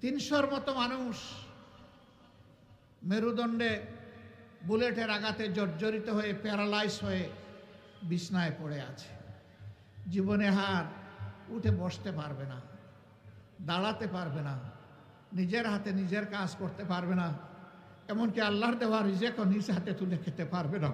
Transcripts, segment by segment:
তিনশোর মতো মানুষ মেরুদণ্ডে বুলেটের আঘাতে জর্জরিত হয়ে, প্যারালাইজ হয়ে বিছনায় পড়ে আছে। জীবনে হার উঠে বসতে পারবে না, দাঁড়াতে পারবে না, নিজের হাতে নিজের কাজ করতে পারবে না, এমনকি আল্লাহর দেওয়া রিজেকও নিজ হাতে তুলে খেতে পারবে না।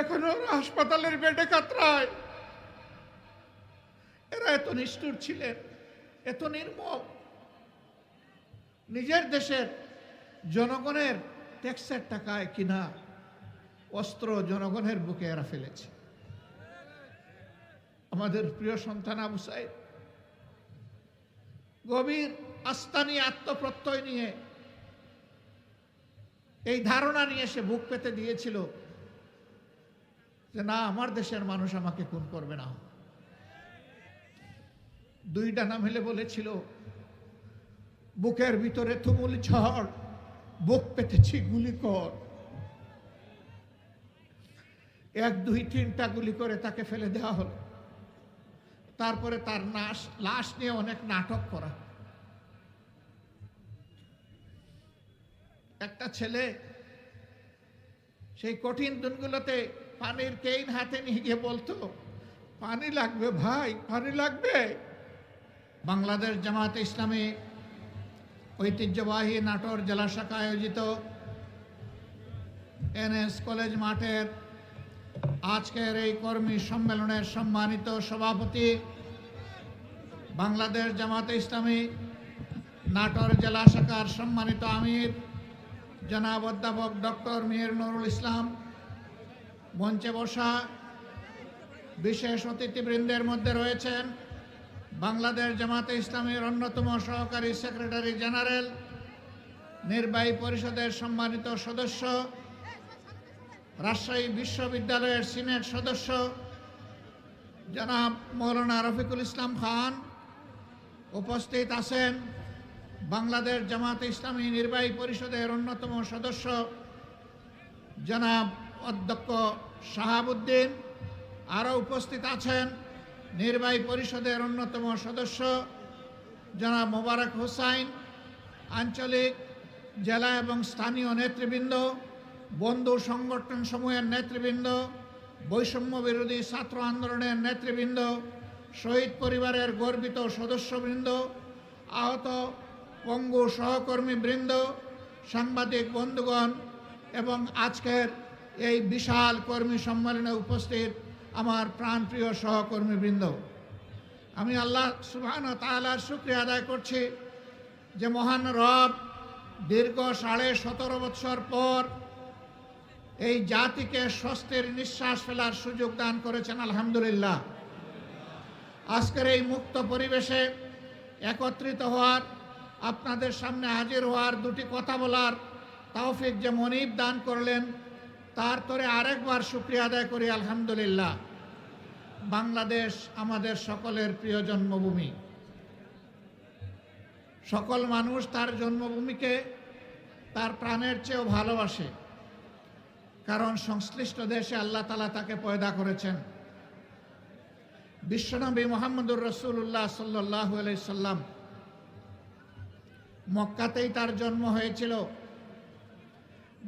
এখনও হাসপাতালের বেডে কাতরায়। এরা এত নিষ্ঠুর ছিলেন, এত নির্মম নিজের দেশের জনগণের ট্যাক্সের টাকায় কিনা অস্ত্র জনগণের বুকে এরা ফেলেছে। আমাদের প্রিয় সন্তান আবু সাইদ গভীর আস্থা নিয়ে আত্মপ্রত্যয় নিয়ে এই ধারণা নিয়ে সে বুক পেতে দিয়েছিল যে, না, আমার দেশের মানুষ আমাকে খুন করবে না। দুই ডানা মেলে বলেছিল, বুকের ভিতরে তুমুল ঝড়, বুক পেতেছি গুলি কর এক, দুই, তিনটা গুলি করে তাকে ফেলে দেওয়া হলো। তারপরে তার নাশ, লাশ নিয়ে অনেক নাটক করা। একটা ছেলে সেই কঠিন দিনগুলোতে পানির কেইন হাতে নিয়ে গিয়ে বলতো, পানি লাগবে ভাই, পানি লাগবে। বাংলাদেশ জামাতে ইসলামী ঐতিহ্যবাহী নাটোর জেলা শাখা আয়োজিত এনএস কলেজ মাঠের আজকের এই কর্মী সম্মেলনের সম্মানিত সভাপতি বাংলাদেশ জামাতে ইসলামী নাটোর জেলা শাখার সম্মানিত আমির জনাব অধ্যাপক ডক্টর মীর নুরুল ইসলাম, মঞ্চে বসা বিশেষ অতিথিবৃন্দের মধ্যে রয়েছেন বাংলাদেশ জামাতে ইসলামের অন্যতম সহকারী সেক্রেটারি জেনারেল, নির্বাহী পরিষদের সম্মানিত সদস্য, রাজশাহী বিশ্ববিদ্যালয়ের সিনেট সদস্য, জনাব মৌলানা রফিকুল ইসলাম খান উপস্থিত আছেন বাংলাদেশ জামাত ইসলামী নির্বাহী পরিষদের অন্যতম সদস্য, জনাব অধ্যক্ষ শাহাবুদ্দিন। আরও উপস্থিত আছেন নির্বাহী পরিষদের অন্যতম সদস্য জনাব মোবারক হোসাইন, আঞ্চলিক, জেলা এবং স্থানীয় নেতৃবৃন্দ, বন্ধু সংগঠন সমূহের নেতৃবৃন্দ, বৈষম্য বিরোধী ছাত্র আন্দোলনের নেতৃবৃন্দ, শহীদ পরিবারের গর্বিত সদস্যবৃন্দ, আহত পঙ্গু সহকর্মীবৃন্দ, সাংবাদিক বন্ধুগণ এবং আজকের এই বিশাল কর্মী সম্মেলনে উপস্থিত আমার প্রাণ প্রাণপ্রিয় সহকর্মীবৃন্দ, আমি আল্লাহ সুবহান তালার শুক্রিয়া আদায় করছি যে মহান রব দীর্ঘ সাড়ে সতেরো বৎসর পর এই জাতিকে স্বস্তির নিঃশ্বাস ফেলার সুযোগ দান করেছেন, আলহামদুলিল্লাহ। আজকের এই মুক্ত পরিবেশে একত্রিত হওয়ার, আপনাদের সামনে হাজির হওয়ার দুটি কথা বলার তাওফিক যে মনিব দান করলেন, তার তরে আরেকবার শুক্রিয়া আদায় করি, আলহামদুলিল্লাহ। বাংলাদেশ আমাদের সকলের প্রিয় জন্মভূমি। সকল মানুষ তার জন্মভূমিকে তার প্রাণের চেয়েও ভালোবাসে, কারণ সংশ্লিষ্ট দেশে আল্লাহ তালা তাকে পয়দা করেছেন। বিশ্বনবী মোহাম্মদুর রসুল্লাহ সাল্লাহ সাল্লাম মক্কাতেই তার জন্ম হয়েছিল।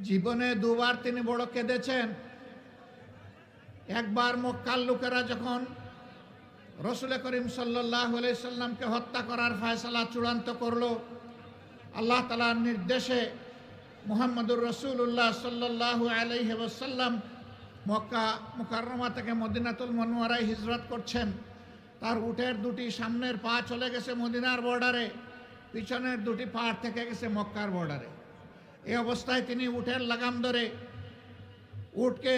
জীবনে দুবার তিনি বড় কেঁদেছেন। একবার মক্কার লোকেরা যখন রসুল করিম সাল্লাহ সাল্লামকে হত্যা করার ফয়সলা চূড়ান্ত করল, আল্লাহ তালার নির্দেশে মোহাম্মদুর রসুল্লাহ সাল্লাহ আলহি ওসাল্লাম মক্কা মুকাররমা থেকে মদিনাতুল মনোয়ারায় হিজরত করছেন। তার উটের দুটি সামনের পা চলে গেছে মদিনার বর্ডারে, পিছনের দুটি পাড় থেকে গেছে মক্কার বর্ডারে। এই অবস্থায় তিনি উটের লাগাম ধরে উটকে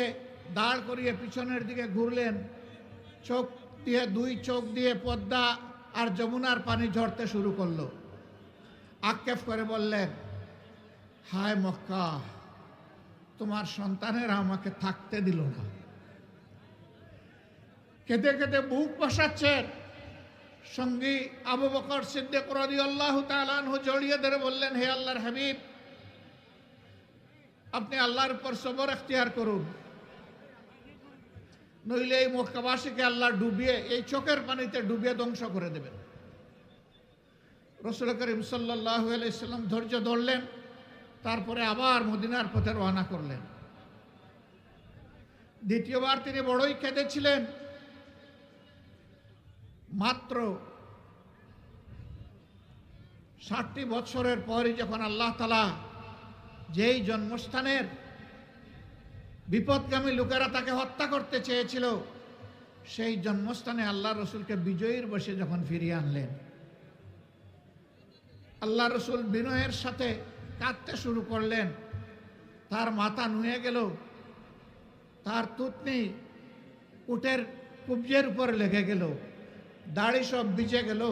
দাঁড় করিয়ে পিছনের দিকে ঘুরলেন। চোখ দিয়ে দুই চোখ দিয়ে পদ্মা আর যমুনার পানি ঝরতে শুরু করল। আক্ষেপ করে বললেন, হায় মক্কা, তোমার সন্তানেরা আমাকে থাকতে দিল না। কেঁদে কেঁদে বুক বসাচ্ছেন। সঙ্গী আবু বকর সিদ্দিক রদি আল্লাহ তালানহু জড়িয়ে ধরে বললেন, হে আল্লাহর হাবিব, আপনি আল্লাহর উপর সবর এখতিয়ার করুন। নইলে এই মক্কাবাসীকে আল্লাহ ডুবিয়ে, এই চোখের পানিতে ডুবিয়ে ধ্বংস করে দেবেন। রসুল করিম সাল্লাহ আলাইসাল্লাম ধৈর্য ধরলেন, তারপরে আবার মদিনার পথে রওনা করলেন। দ্বিতীয়বার তিনি বড়ই কেঁদেছিলেন। মাত্র ষাটটি বৎসরের পরই যখন আল্লাহ তালা যেই জন্মস্থানের বিপদগামী লোকেরা তাকে হত্যা করতে চেয়েছিল। সেই জন্মস্থানে আল্লাহ রসুলকে বিজয়ীর বসে যখন ফিরিয়ে আনলেন। আল্লাহ রসুল বিনয়ের সাথে কাঁদতে শুরু করলেন। তার মাথা নুয়ে গেল। তার তুতনি উটের কুবজের উপর লেগে গেল। দাড়ি সব ভিজে গেল।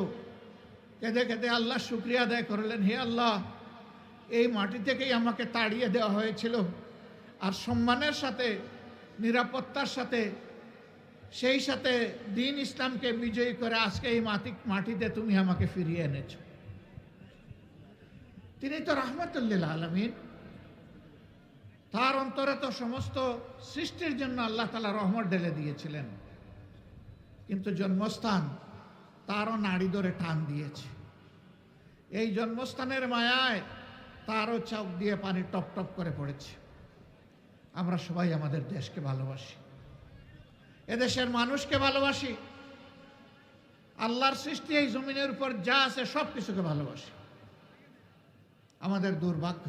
কেঁদে কেঁদে আল্লাহ শুক্রিয়া আদায় করলেন, হে আল্লাহ, এই মাটি থেকেই আমাকে তাড়িয়ে দেওয়া হয়েছিল। আর সম্মানের সাথে, নিরাপত্তার সাথে, সেই সাথে দিন ইসলামকে বিজয়ী করে আজকে এই মাটি, মাটিতে তুমি আমাকে ফিরিয়ে এনেছ। তিনি তো রহমতুল্লিল আলমিন। তার অন্তরে তো সমস্ত সৃষ্টির জন্য আল্লাহ তালা রহমত ঢেলে দিয়েছিলেন। কিন্তু জন্মস্থান তারও নাড়ি ধরে টান দিয়েছে। এই জন্মস্থানের মায়ায় তারও চোখ দিয়ে পানি টপ টপ করে পড়েছে। আমরা সবাই আমাদের দেশকে ভালোবাসি। এদেশের মানুষকে ভালোবাসি। আল্লাহর সৃষ্টি এই জমিনের উপর যা আছে সব কিছুকে ভালোবাসি। আমাদের দুর্ভাগ্য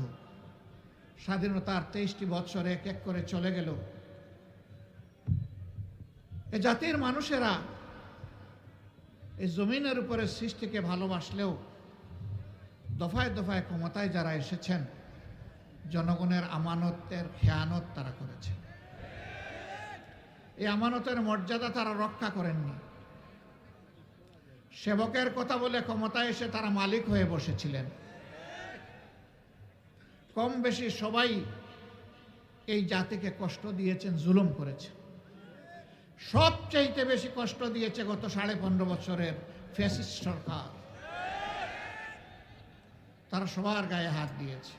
স্বাধীনতার তেইশটি বৎসর এক এক করে চলে গেল। এ জাতির মানুষেরা এই জমিনের উপরে সৃষ্টিকে ভালোবাসলেও দফায় দফায় ক্ষমতায় যারা এসেছেন জনগণের আমানতের খেয়ানত তারা করেছে। এই আমানতের মর্যাদা তারা রক্ষা করেননি। সেবকের কথা বলে ক্ষমতায় এসে তারা মালিক হয়ে বসেছিলেন। কম বেশি সবাই এই জাতিকে কষ্ট দিয়েছেন, জুলুম করেছে সবচাইতে বেশি কষ্ট দিয়েছে গত সাড়ে পনেরো বছরের ফ্যাসিস্ট সরকার। তারা সবার গায়ে হাত দিয়েছে।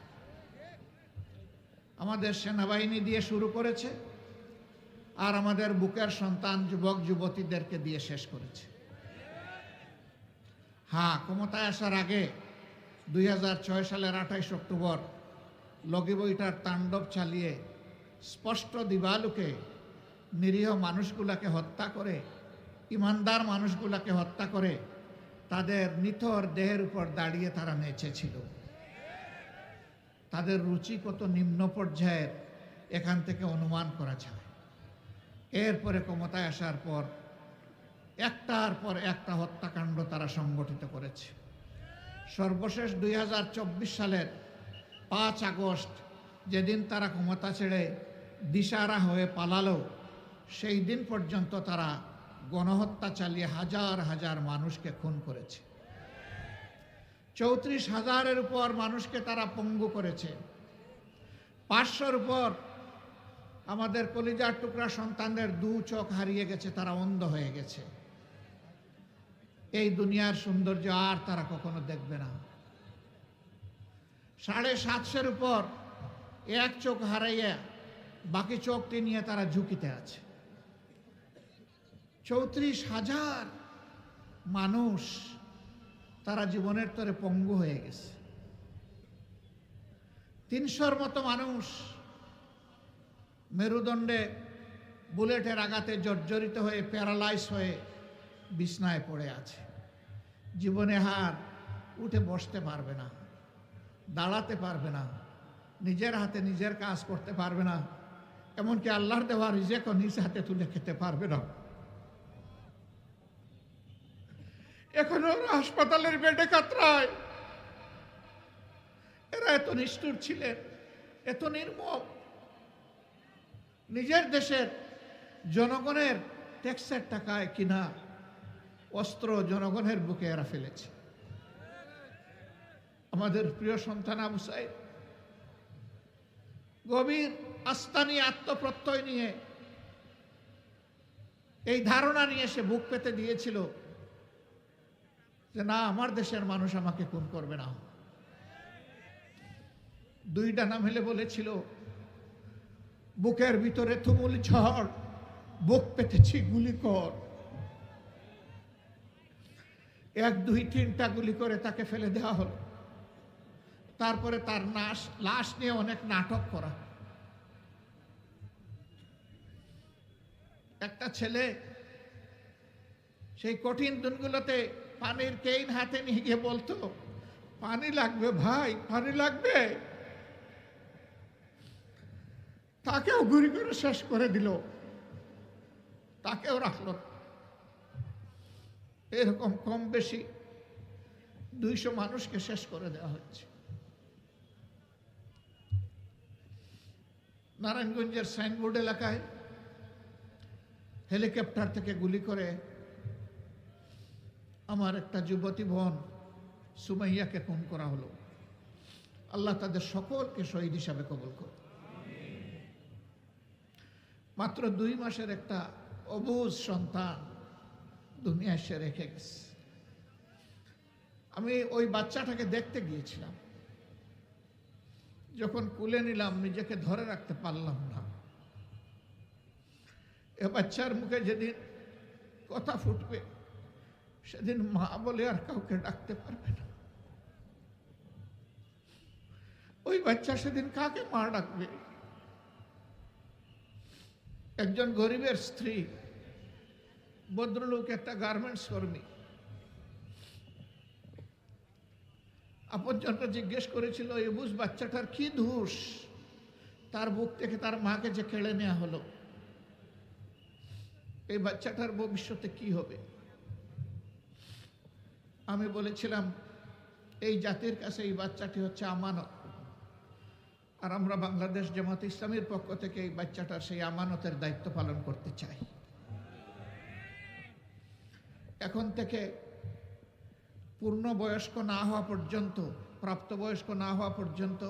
আমাদের সেনাবাহিনী দিয়ে শুরু করেছে আর আমাদের বুকের সন্তান যুবক যুবতীদেরকে দিয়ে শেষ করেছে। হ্যাঁ ক্ষমতায় আসার আগে দুই হাজার ছয় সালের আঠাইশ অক্টোবর লগি বইটার তাণ্ডব চালিয়ে স্পষ্ট দিবালুকে নিরীহ মানুষগুলাকে হত্যা করে, ইমানদার মানুষগুলাকে হত্যা করে তাদের নিথর দেহের উপর দাঁড়িয়ে তারা নেচেছিল। তাদের রুচি কত নিম্ন পর্যায়ের, এখান থেকে অনুমান করা যায়। এরপরে ক্ষমতায় আসার পর, একটার পর একটা হত্যাকাণ্ড তারা সংগঠিত করেছে। সর্বশেষ দুই হাজার চব্বিশ সালের পাঁচ আগস্ট, যেদিন তারা ক্ষমতা ছেড়ে দিশারা হয়ে পালালো, সেই দিন পর্যন্ত তারা গণহত্যা চালিয়ে হাজার হাজার মানুষকে খুন করেছে। চৌত্রিশ হাজারের উপর মানুষকে তারা পঙ্গু করেছে। পাঁচশোর উপর আমাদের কলিজার টুকরা সন্তানদের দু চোখ হারিয়ে গেছে, তারা অন্ধ হয়ে গেছে। এই দুনিয়ার সৌন্দর্য আর তারা কখনো দেখবে না। সাড়ে সাতশোর উপর এক চোখ হারাইয়া বাকি চোখটি নিয়ে তারা ঝুঁকিতে আছে। চৌত্রিশ হাজার মানুষ তারা জীবনের তরে পঙ্গু হয়ে গেছে। তিনশোর মতো মানুষ মেরুদণ্ডে বুলেটের আঘাতে জর্জরিত হয়ে, প্যারালাইজ হয়ে বিছনায় পড়ে আছে। জীবনে হার উঠে বসতে পারবে না, দাঁড়াতে পারবে না, নিজের হাতে নিজের কাজ করতে পারবে না, এমনকি আল্লাহর দেওয়া রিজেকও নিজ হাতে তুলে খেতে পারবে না। এখনও ওরা হাসপাতালের বেডে কাতরায়। এরা এত নিষ্ঠুর ছিলেন, এত নির্মম। নিজের দেশের জনগণের ট্যাক্সের টাকায় কিনা অস্ত্র জনগণের বুকে এরা ফেলেছে। আমাদের প্রিয় সন্তান আবু সাইদ, গভীর আস্থা নিয়ে আত্মপ্রত্যয় নিয়ে, এই ধারণা নিয়ে সে বুক পেতে দিয়েছিল যে না, আমার দেশের মানুষ আমাকে খুন করবে না। দুইটা নাম হেলে বলেছিল, বুকের ভিতরে তুমুল ঝড়, বুক পেতেছি গুলি কর। এক, দুই, তিনটা গুলি করে তাকে ফেলে দেওয়া হলো। তারপরে তার নাশ, লাশ নিয়ে অনেক নাটক করা। একটা ছেলে সেই কঠিন দিনগুলোতে পানির কেইন হাতে নিয়ে গিয়ে বলতো, পানি লাগবে ভাই, পানি লাগবে। তাকেও গুলি করে শেষ করে দিল। তাকেও রাখল। এরকম কম বেশি দুইশো মানুষকে শেষ করে দেওয়া হচ্ছে। নারায়ণগঞ্জের সাইনবোর্ড এলাকায় হেলিকপ্টার থেকে গুলি করে আমার একটা যুবতী বোন সুমাইয়াকে খুন করা হলো। আল্লাহ তাদের সকলকে শহীদ হিসাবে কবল করুন। মাত্র দুই মাসের একটা অবুজ সন্তান দুনিয়া এসে রেখে গেছে। আমি ওই বাচ্চাটাকে দেখতে গিয়েছিলাম। যখন কুলে নিলাম, নিজেকে ধরে রাখতে পারলাম না। এ বাচ্চার মুখে যেদিন কথা ফুটবে সেদিন মা বলে আর কাউকে ডাকতে পারবে না। ওই বাচ্চা সেদিন কাকে মা ডাকবে? একজন গরিবের স্ত্রী, ভদ্রলোক, একটা গার্মেন্টস কর্মী। আপনজনটা জিজ্ঞেস করেছিল, এই বুঝ বাচ্চাটার কি ধূস তার বুক থেকে তার মাকে যে কেড়ে নেওয়া হলো। এই বাচ্চাটার ভবিষ্যতে কি হবে? আমি বলেছিলাম, এই জাতির কাছে এই বাচ্চাটি হচ্ছে আমানত। আর আমরা বাংলাদেশ জামাত ইসলামের পক্ষ থেকে এই বাচ্চাটার সেই আমানতের দায়িত্ব পালন করতে চাই। এখন থেকে পূর্ণ বয়স্ক না হওয়া পর্যন্ত প্রাপ্তবয়স্ক না হওয়া পর্যন্ত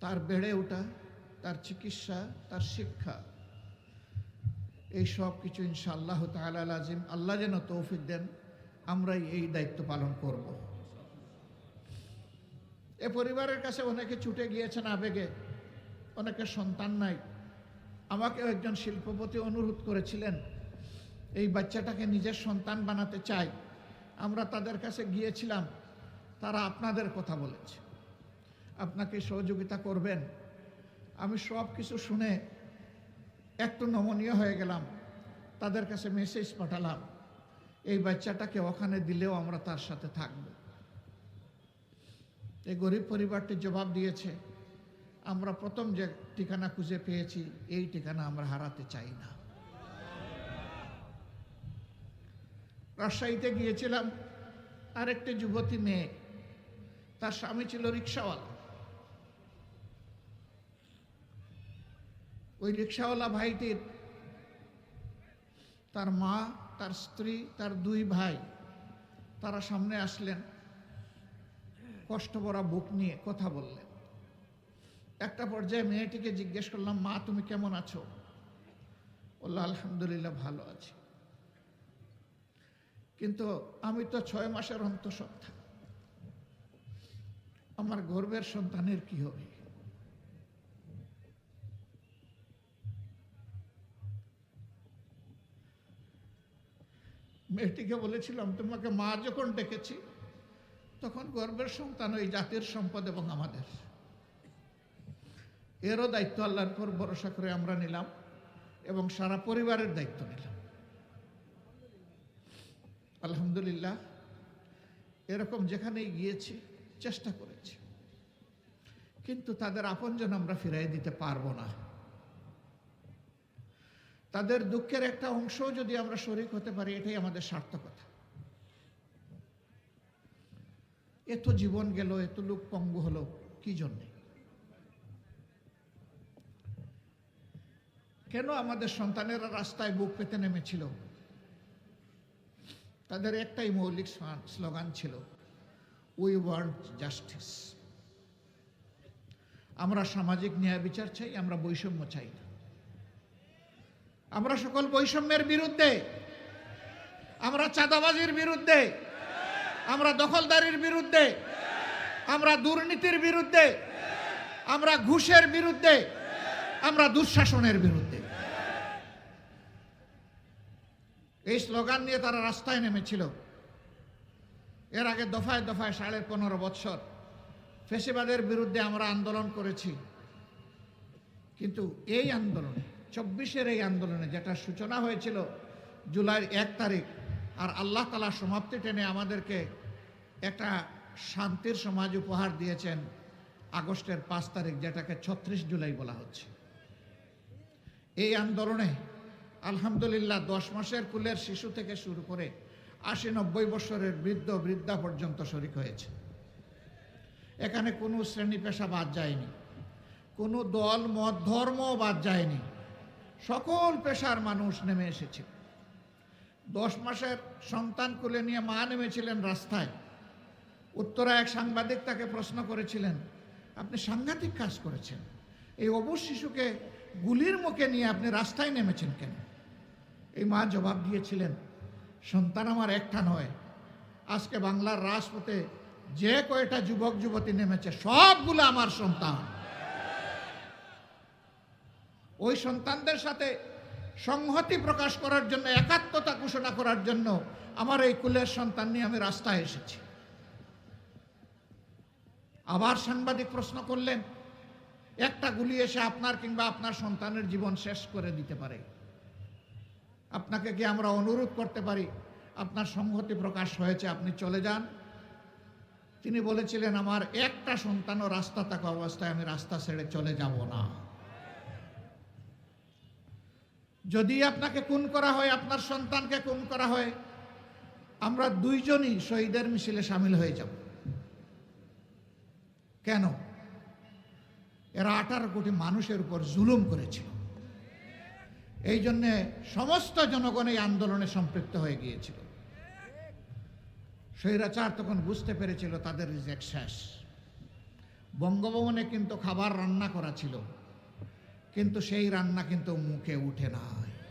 তার বেড়ে ওঠা, তার চিকিৎসা, তার শিক্ষা, এই সব কিছু ইনশাআল্লাহ তাআলা আজিম আল্লাহ যেন তৌফিক দেন। আমরাই এই দায়িত্ব পালন করব। এ পরিবারের কাছে অনেকে ছুটে গিয়েছেন আবেগে অনেকে সন্তান নাই। আমাকেও একজন শিল্পপতি অনুরোধ করেছিলেন, এই বাচ্চাটাকে নিজের সন্তান বানাতে চাই। আমরা তাদের কাছে গিয়েছিলাম, তারা আপনাদের কথা বলেছে। আপনাকে সহযোগিতা করবেন। আমি সব কিছু শুনে একটু নমনীয় হয়ে গেলাম। তাদের কাছে মেসেজ পাঠালাম। এই বাচ্চাটাকে ওখানে দিলেও আমরা তার সাথে থাকব। এই গরিব পরিবারটি জবাব দিয়েছে, আমরা প্রথম যে ঠিকানা খুঁজে পেয়েছি, এই ঠিকানা আমরা হারাতে চাই না। রাজশাহীতে গিয়েছিলাম, আরেকটি যুবতী মেয়ে, তার স্বামী ছিল রিক্সাওয়ালা। ওই রিক্সাওয়ালা ভাইটির তার মা তার স্ত্রী, তার দুই ভাই, তারা সামনে আসলেন, কষ্ট ভরা বুক নিয়ে কথা বললেন। একটা পর্যায়ে মেয়েটিকে জিজ্ঞেস করলাম, মা, তুমি কেমন আছো? বলল, আলহামদুলিল্লাহ, ভালো আছি। কিন্তু আমি তো ছয় মাসের অন্তঃসত্ত্বা। আমার গর্বের সন্তানের কি হবে? মেয়েটিকে বলেছিলাম, তোমাকে মা যখন ডেকেছি, তখন গর্বের সন্তান ওই জাতির সম্পদ এবং আমাদের। এরও দায়িত্ব আল্লাহর উপর ভরসা করে আমরা নিলাম এবং সারা পরিবারের দায়িত্ব নিলাম। আলহামদুলিল্লাহ, এরকম যেখানেই গিয়েছি, চেষ্টা করেছি। কিন্তু তাদের আপনজন আমরা ফিরাই দিতে পারব না। তাদের দুঃখের একটা অংশ যদি আমরা শরিক হতে পারি, এটাই আমাদের সার্থকতা। এত জীবন গেল, এত লোক পঙ্গু হলো, কি জন্যে? কেন আমাদের সন্তানেরা রাস্তায় বুক পেতে নেমেছিল? তাদের একটাই মৌলিক স্লোগান ছিল উই ওয়ান্ট জাস্টিস আমরা সামাজিক ন্যায় বিচার চাই, আমরা বৈষম্য চাই না। আমরা সকল বৈষম্যের বিরুদ্ধে, আমরা চাঁদাবাজির বিরুদ্ধে, আমরা দখলদারির বিরুদ্ধে, আমরা দুর্নীতির বিরুদ্ধে, আমরা ঘুষের বিরুদ্ধে, আমরা দুঃশাসনের বিরুদ্ধে। এই স্লোগান নিয়ে তারা রাস্তায় নেমেছিল। এর আগে দফায় দফায় সাড়ে পনেরো বৎসর ফেসিবাদের বিরুদ্ধে আমরা আন্দোলন করেছি। কিন্তু এই আন্দোলনে চব্বিশের এই আন্দোলনে যেটা সূচনা হয়েছিল জুলাইয়ের এক তারিখ, আর আল্লাহ তালা সমাপ্তি টেনে আমাদেরকে একটা শান্তির সমাজ উপহার দিয়েছেন আগস্টের পাঁচ তারিখ, যেটাকে ছত্রিশ জুলাই বলা হচ্ছে। এই আন্দোলনে আলহামদুলিল্লাহ দশ মাসের কুলের শিশু থেকে শুরু করে আশি নব্বই বছরের বৃদ্ধ, বৃদ্ধা পর্যন্ত শরিক হয়েছে। এখানে কোনো শ্রেণি পেশা বাদ যায়নি, কোনো দল, মত ধর্ম বাদ যায়নি। সকল পেশার মানুষ নেমে এসেছে। দশ মাসের সন্তান কুলে নিয়ে মা নেমেছিলেন রাস্তায়। উত্তরা এক সাংবাদিক তাকে প্রশ্ন করেছিলেন, আপনি সাংঘাতিক কাজ করেছেন। এই অবুজ শিশুকে গুলির মুখে নিয়ে আপনি রাস্তায় নেমেছেন কেন? এই মা জবাব দিয়েছিলেন, সন্তান আমার একটা নয়। আজকে বাংলার রাজপথে যে কয়টা যুবক যুবতী নেমেছে, সবগুলো আমার সন্তান। ওই সন্তানদের সাথে সংহতি প্রকাশ করার জন্য, একাত্মতা ঘোষণা করার জন্য আমার এই কুলের সন্তান নিয়ে আমি রাস্তায় এসেছি। আবার সাংবাদিক প্রশ্ন করলেন, একটা গুলি এসে আপনার কিংবা আপনার সন্তানের জীবন শেষ করে দিতে পারে। আপনাকে কি আমরা অনুরোধ করতে পারি? আপনার সংহতি প্রকাশ হয়েছে, আপনি চলে যান। তিনি বলেছিলেন, আমার একটা সন্তানও রাস্তা থাকা অবস্থায় আমি রাস্তা ছেড়ে চলে যাব না। যদি আপনাকে খুন করা হয়, আপনার সন্তানকে খুন করা হয়, আমরা দুইজনই শহীদের মিছিলে সামিল হয়ে যাব। কেন? এরা আঠারো কোটি মানুষের উপর জুলুম করেছিল। এই জন্যে সমস্ত জনগণ এই আন্দোলনে সম্পৃক্ত হয়ে গিয়েছিল। স্বৈরাচার তখন বুঝতে পেরেছিল, তাদের রিজেক্ট শেষ। বঙ্গভবনে কিন্তু খাবার রান্না করা ছিল। কিন্তু সেই রান্না কিন্তু মুখে উঠে নাই।